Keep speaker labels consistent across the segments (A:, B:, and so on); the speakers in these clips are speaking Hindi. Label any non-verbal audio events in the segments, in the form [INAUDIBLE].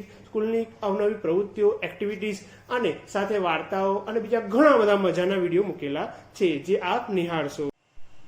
A: વિઝિટ સ્કૂલની અવનવી પ્રવૃત્તિઓ એક્ટિવિટીઝ અને સાથે વાર્તાઓ અને બીજા ઘણા બધા મજાના વીડિયો મૂકેલા છે, જે આપ નિહાળશો.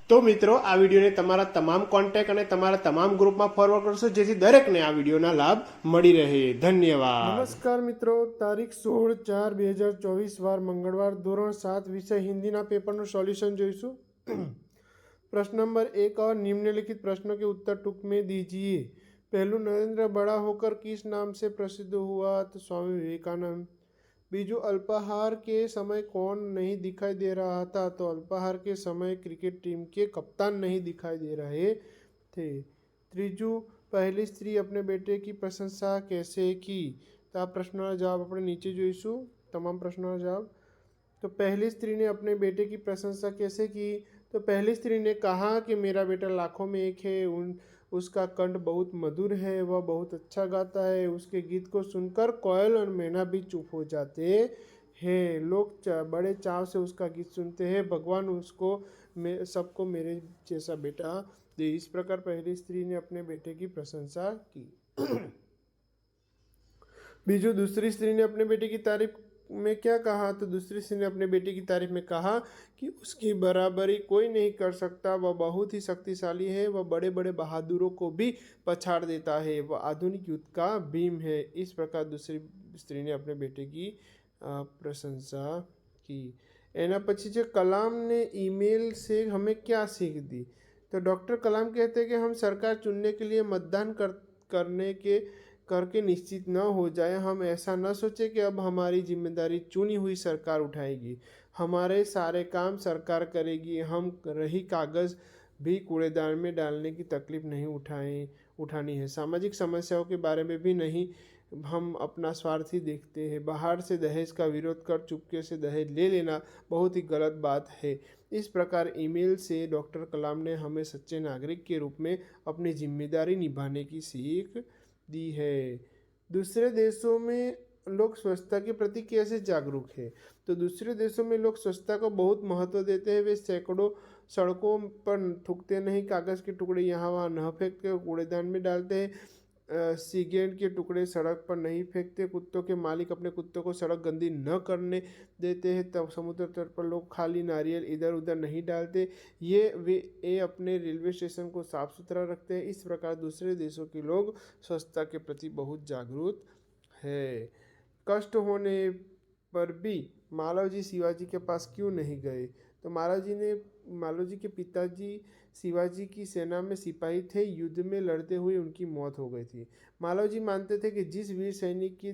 A: તો મિત્રો, આ વિડીયોને તમારા તમામ કોન્ટેક્ટ અને તમારા તમામ ગ્રુપમાં ફોરવર્ડ કરશો, જેથી દરેકને આ વિડીયોના લાભ મળી રહે. ધન્યવાદ. નમસ્કાર મિત્રો, તારીખ સોળ ચાર બે હજાર ચોવીસ, વાર મંગળવાર, ધોરણ સાત, વિષય હિન્દીના પેપરનું સોલ્યુશન જોઈશું. [CLEARS THROAT] પ્રશ્ન નંબર એક નિમ્નલિખિત પ્રશ્નો કે ઉત્તર ટૂંક મેં દીજીએ. दीजिए पहलू नरेंद्र बड़ा होकर किस नाम से प्रसिद्ध हुआ तो स्वामी विवेकानंद बीजू अल्पाहार के समय कौन नहीं दिखाई दे रहा था तो अल्पाहार के समय क्रिकेट टीम के कप्तान नहीं दिखाई दे रहे थे ત્રીજું પહેલી સ્ત્રી अपने બેટે की પ્રશંસા कैसे की તો આ પ્રશ્નોના જવાબ આપણે નીચે જોઈશું તમામ પ્રશ્નોના જવાબ तो पहली स्त्री ने अपने बेटे की प्रशंसा कैसे की तो पहली स्त्री ने कहा कि मेरा बेटा लाखों में एक है उन उसका कंठ बहुत मधुर है, वह बहुत अच्छा गाता है। उसके गीत को सुनकर कोयल और मैना भी चुप हो जाते हैं। लोग चा- बड़े चाव से उसका गीत सुनते हैं। भगवान उसको मैं, सबको मेरे जैसा बेटा दे। इस प्रकार पहली स्त्री ने अपने बेटे की प्रशंसा की। [CLEARS THROAT] बीजू, दूसरी स्त्री ने अपने बेटे की तारीफ़ में क्या कहा? तो दूसरे सिंह ने अपने बेटे की तारीफ़ में कहा कि उसकी बराबरी कोई नहीं कर सकता। वह बहुत ही शक्तिशाली है। वह बड़े बड़े बहादुरों को भी पछाड़ देता है। वह आधुनिक युद्ध का भीम है। इस प्रकार दूसरी स्त्री ने अपने बेटे की प्रशंसा की। एना पचीचे कलाम ने ईमेल से हमें क्या सीख दी? तो डॉक्टर कलाम कहते हैं कि हम सरकार चुनने के लिए मतदान कर, करने के करके निश्चित न हो जाए, हम ऐसा न सोचें कि अब हमारी ज़िम्मेदारी चुनी हुई सरकार उठाएगी। हमारे सारे काम सरकार करेगी, हम रही कागज़ भी कूड़ेदान में डालने की तकलीफ़ नहीं उठाएँ, उठानी है। सामाजिक समस्याओं के बारे में भी नहीं, हम अपना स्वार्थी देखते हैं। बाहर से दहेज का विरोध कर चुपके से दहेज ले लेना बहुत ही गलत बात है। इस प्रकार ईमेल से डॉक्टर कलाम ने हमें सच्चे नागरिक के रूप में अपनी ज़िम्मेदारी निभाने की सीख दी है। दूसरे देशों में लोग स्वच्छता के प्रति कैसे जागरूक है? तो दूसरे देशों में लोग स्वच्छता को बहुत महत्व देते हैं। वे सैकड़ों सड़कों पर थूकते नहीं, कागज़ के टुकड़े यहाँ वहाँ न फेंकते कूड़ेदान में डालते हैं। सिगरेट के टुकड़े सड़क पर नहीं फेंकते। कुत्तों के मालिक अपने कुत्तों को सड़क गंदी न करने देते हैं, तब समुद्र तट पर लोग खाली नारियल इधर उधर नहीं डालते। ये वे, ये अपने रेलवे स्टेशन को साफ़ सुथरा रखते हैं। इस प्रकार दूसरे देशों के लोग स्वच्छता के प्रति बहुत जागरूक है। कष्ट होने पर भी मालव जी शिवाजी के पास क्यों नहीं गए? तो मालव जी ने मालव जी के पिताजी, शिवाजी की सेना में सिपाही थे, युद्ध में लड़ते हुए उनकी मौत हो गई थी। मालव जी मानते थे कि जिस वीर सैनिक की,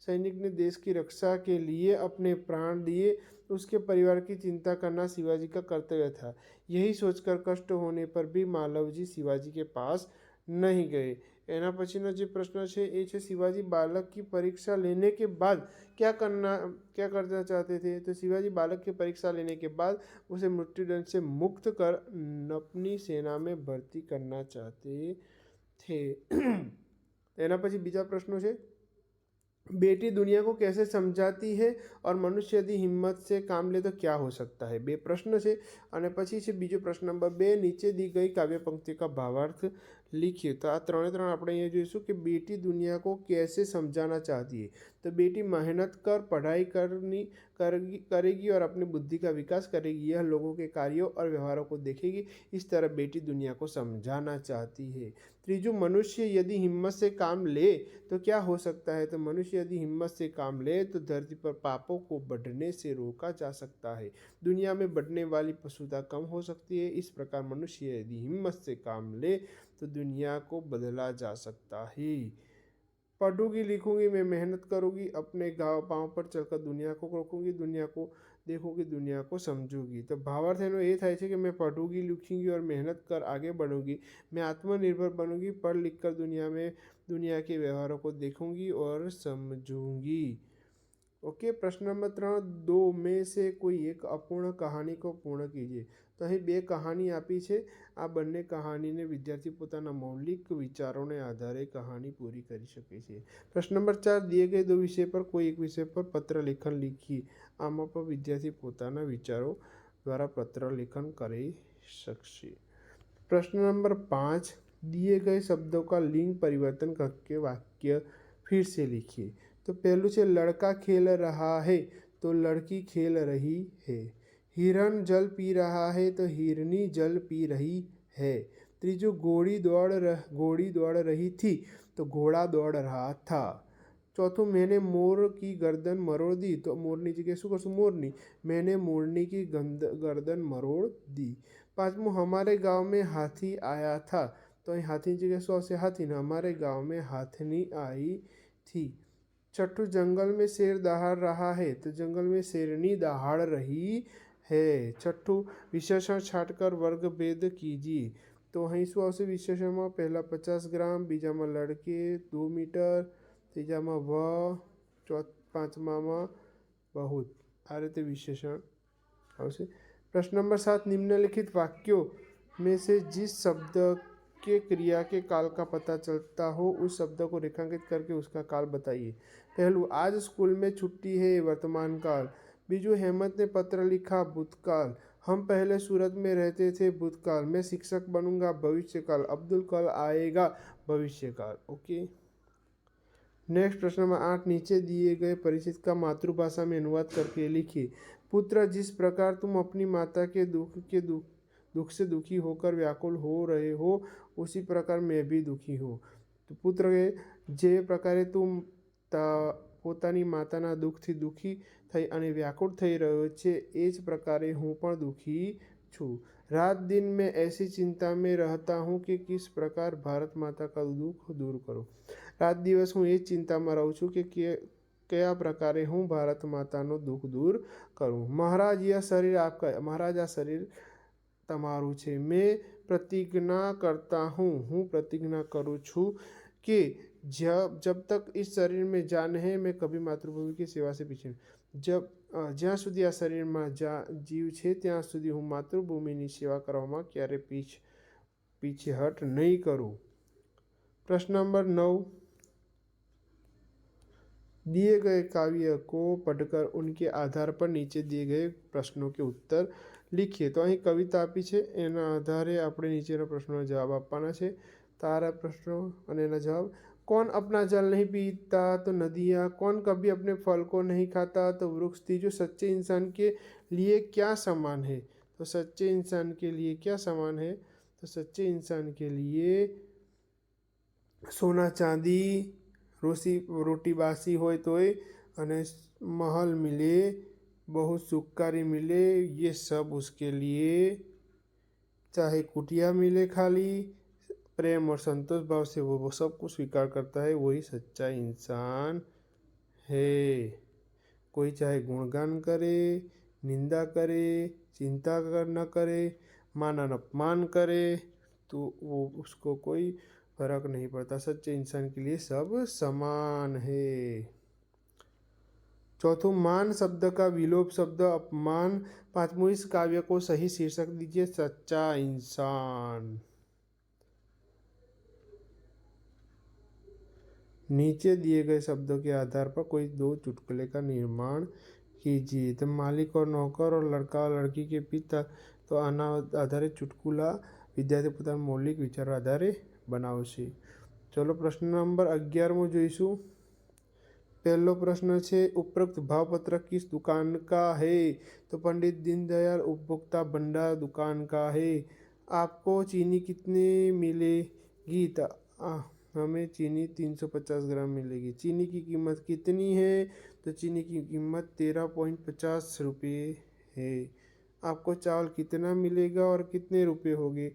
A: सैनिक ने देश की रक्षा के लिए अपने प्राण दिए, उसके परिवार की चिंता करना शिवाजी का कर्तव्य था। यही सोचकर कष्ट होने पर भी मालव जी शिवाजी के पास नहीं गए। एना પછીનો जो प्रश्न है ये शिवाजी बालक की परीक्षा लेने के बाद क्या करना क्या करना चाहते थे? तो शिवाजी बालक की परीक्षा लेने के बाद उसे मृत्युदंड से मुक्त कर अपनी सेना में भर्ती करना चाहते थे। [CLEARS THROAT] एना पी बीजा प्रश्न है बेटी दुनिया को कैसे समझाती है और मनुष्य यदि हिम्मत से काम ले तो क्या हो सकता है? बे प्रश्न છે और પછી છે બીજો પ્રશ્ન નંબર બે નીચે દી ગઈ કાવ્ય પંક્તિ કા ભાવાર્થ लिखिए तो આ ત્રણે ત્રણ આપણે અહીંયા જોઈશું કે बेटी दुनिया को कैसे समझाना चाहती है तो बेटी मेहनत कर पढ़ाई करनी करेगी करेगी और अपनी बुद्धि का विकास करेगी यह लोगों के कार्यों और व्यवहारों को देखेगी इस तरह बेटी दुनिया को समझाना चाहती है त्रीजू मनुष्य यदि हिम्मत से काम ले तो क्या हो सकता है तो मनुष्य यदि हिम्मत से काम ले तो धरती पर पापों को बढ़ने से रोका जा सकता है दुनिया में बढ़ने वाली पशुता कम हो सकती है इस प्रकार मनुष्य यदि हिम्मत से काम ले तो दुनिया को बदला जा सकता है पढ़ूंगी लिखूंगी मैं मेहनत करूंगी अपने गाँव पाँव पर चलकर दुनिया को रोकूंगी दुनिया को देखोगी दुनिया को समझोगी तो भावार्थ એનો એ થાય છે કે मैं पढ़ूंगी लिखूंगी और मेहनत कर आगे बढ़ूंगी मैं आत्मनिर्भर बनूंगी पढ़ लिख कर दुनिया में दुनिया के व्यवहारों को देखूंगी और समझूंगी ओके, प्रश्न नंबर तरह दो में से कोई एक अपूर्ण कहानी को पूर्ण कीजिए। तो अँ बे कहानी आपी है आ बने कहानी ने विद्यार्थी पोता मौलिक विचारों ने आधार कहानी पूरी करके प्रश्न नंबर चार, दिए गए दो विषय पर कोई एक विषय पर पत्र लेखन लिखी। आम पर विद्यार्थी पोता विचारों द्वारा पत्र लेखन कर सकते प्रश्न नंबर पाँच, दिए गए शब्दों का लिंग परिवर्तन करके वाक्य फिर से लिखिए। तो पहलू से लड़का खेल रहा है तो लड़की खेल रही है। हिरण जल पी रहा है तो हिरनी जल पी रही है। त्रिजु घोड़ी दौड़ रह, घोड़ी दौड़ रही थी तो घोड़ा दौड़ रहा था। चौथों, मैंने मोर की गर्दन मरोड़ दी तो मोरनी जी कैसे कर सो मोरनी, मैंने मोरनी की गंद, गर्दन मरोड़ दी। पाँचवा हमारे गाँव में हाथी आया था तो हाथी जी के शो से हाथी ना, हमारे गाँव में हाथनी आई थी। चट्टू जंगल में शेर दहाड़ रहा है तो जंगल में शेरनी दहाड़ रही है। छठू विशेषण छाट कर वर्ग भेद कीजिए। तो हईसुआ से विशेषण में पहला पचास ग्राम, बीजा में लड़के दो मीटर, तीजा में व, चौथ पांचमा में बहुत। आ रीते विशेषण। આવશે नंबर सात, निम्नलिखित वाक्यों में से जिस शब्द के क्रिया के काल का पता चलता हो, उस शब्द को रेखांकित करके उसका काल बताइए। पहलू, आज स्कूल में छुट्टी है, वर्तमान काल। बीजू हेमंत ने पत्र लिखा, भूतकाल। हम पहले सूरत में रहते थे, भूतकाल। मैं शिक्षक बनूँगा, भविष्यकाल। अब्दुल कल आएगा, भविष्यकाल। ओके। नेक्स्ट प्रश्न नंबर आठ, नीचे दिए गए परिचित का मातृभाषा में अनुवाद करके लिखिए। पुत्र, जिस प्रकार तुम अपनी माता के दुख के दुख दुख से दुखी होकर व्याकुल हो रहे हो उसी प्रकार मैं भी दुखी हूँ તો પુત્ર જે પ્રકારે તું પોતાની માતાના દુઃખથી દુઃખી થઈ અને વ્યાકુળ થઈ રહ્યો છે એ જ પ્રકારે હું પણ દુઃખી છું रात दिन मैं ऐसी चिंता में रहता हूँ कि किस प्रकार भारत माता का दुख दूर करूँ રાત દિવસ હું એ જ ચિંતામાં રહું છું કે કયા પ્રકારે હું ભારત માતાનો દુઃખ દૂર કરું મહારાજ યહ શરીર આપકા મહારાજ આ શરીર તમારું છે મેં प्रतिज्ञा करता हूँ हूँ प्रतिज्ञा करूँ छू कि जब जब तक इस शरीर में जान है मैं कभी मातृभूमि की सेवा से पीछे जब જ્યાં સુધી આ શરીરમાં જા જીવ છે ત્યાં સુધી હું માતૃભૂમિની સેવા કરવામાં ક્યારે પીછ પીછેહટ નહીં કરું प्रश्न नंबर नौ दिए गए काव्य को पढ़कर उनके आधार पर नीचे दिए गए प्रश्नों के उत्तर લીખીએ તો અહીં કવિતા આપી છે એના આધારે આપણે નીચેના પ્રશ્નોના જવાબ આપવાના છે તારા પ્રશ્નો અને એના જવાબ कौन अपना जल नहीं पीता तो नदियाँ कौन कभी अपने फल को नहीं खाता तो वृक्ष थी जो सच्चे इंसान के लिए क्या समान है तो सच्चे इंसान के लिए क्या समान है तो सच्चे इंसान के लिए સોના ચાંદી રોસી રોટી બાસી હોય તોય અને महल मिले बहुत सुखकारी मिले ये सब उसके लिए चाहे कुटिया मिले खाली प्रेम और संतोष भाव से वो वो सब कुछ स्वीकार करता है वही सच्चा इंसान है कोई चाहे गुणगान करे निंदा करे चिंता कर न करे मानन अपमान करे तो वो उसको कोई फर्क नहीं पड़ता सच्चे इंसान के लिए सब समान है चौथों मान शब्द का विलोप शब्द अपमान पांचवों इस काव्य को सही शीर्षक दीजिए सच्चा इंसान नीचे दिए गए शब्दों के आधार पर कोई दो चुटकुले का निर्माण कीजिए तो मालिक और नौकर और लड़का और लड़की के पिता તો આના આધારે ચુટકુલા વિદ્યાર્થી પોતાના મૌલિક વિચારો આધારે બનાવશે ચલો પ્રશ્ન નંબર અગિયારમો જોઈશું. પહેલો પ્રશ્ન છે, ઉપરોક્ત ભાवपत्र किस दुकान का है तो पंडित दीनदयाल उपभोक्ता भंडार दुकान का है आपको चीनी कितने मिलेगी हमें चीनी 350 ग्राम मिलेगी चीनी की कीमत कितनी है तो चीनी की कीमत तेरह पॉइंट पचास रुपये है आपको चावल कितना मिलेगा और कितने रुपए होंगे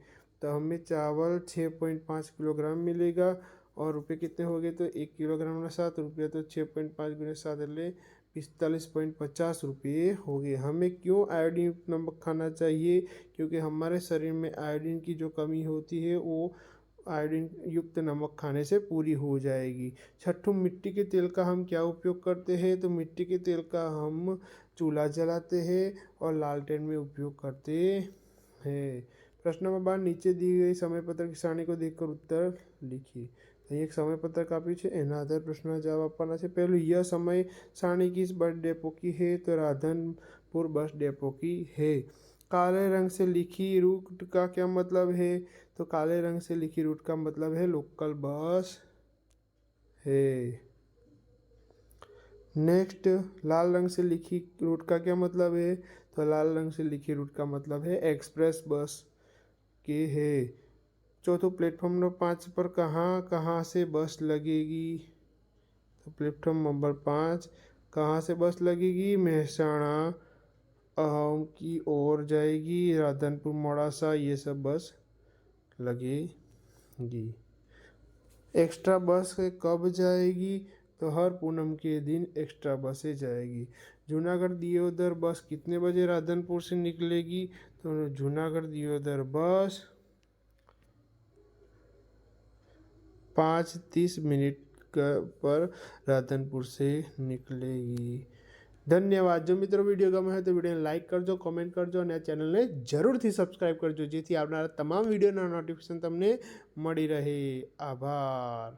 A: तो हमें चावल छः पॉइंट पाँच किलोग्राम मिलेगा और रुपये कितने हो गए? तो एक किलोग्राम के सात रुपये तो छः पॉइंट पाँच गुने सात ले पिस्तालीस पॉइंट पचास रुपये हो गए। हमें क्यों आयोडीन नमक खाना चाहिए? क्योंकि हमारे शरीर में आयोडीन की जो कमी होती है, वो आयोडीन युक्त नमक खाने से पूरी हो जाएगी। छठों, मिट्टी के तेल का हम क्या उपयोग करते हैं? तो मिट्टी के तेल का हम चूल्हा जलाते हैं और लालटेन में उपयोग करते हैं। प्रश्न नंबर बार नीचे दी गई समय पत्र की सारणी को देखकर उत्तर लिखिए અહીં એક સમયપત્રક આપ્યું છે એના આધારે પ્રશ્નના જવાબ આપવાના છે પહેલું यह समय सारणी किस बस डेपो की है तो राधनपुर बस डेपो की है काले रंग से लिखी रूट का क्या मतलब है तो काले रंग से लिखी रूट का मतलब है लोकल बस है नेक्स्ट लाल रंग से लिखी रूट का क्या मतलब है तो लाल रंग से लिखी रूट का मतलब है एक्सप्रेस बस के है। चौथो प्लेटफॉर्म नंबर पाँच पर कहाँ कहाँ से बस लगेगी? तो प्लेटफॉर्म नंबर पाँच, कहाँ से बस लगेगी? महसाणा अहम की ओर जाएगी। राधनपुर मोड़ासा, ये सब बस लगेगी। एक्स्ट्रा बस कब जाएगी? तो हर पूनम के दिन एक्स्ट्रा बसें जाएगी। जूनागढ़ दियोदर बस कितने बजे राधनपुर से निकलेगी तो जूनागढ़ दियोदर बस पाँच तीस मिनट क- पर राधनपुर से निकलेगी ધન્યવાદ જો મિત્રો વિડીયો ગમે હોય તો વિડીયોને લાઇક કરજો કોમેન્ટ કરજો અને આ ચેનલને જરૂરથી સબસ્ક્રાઈબ કરજો જેથી આવનારા તમામ વિડીયોના નોટિફિકેશન તમને મળી રહે આભાર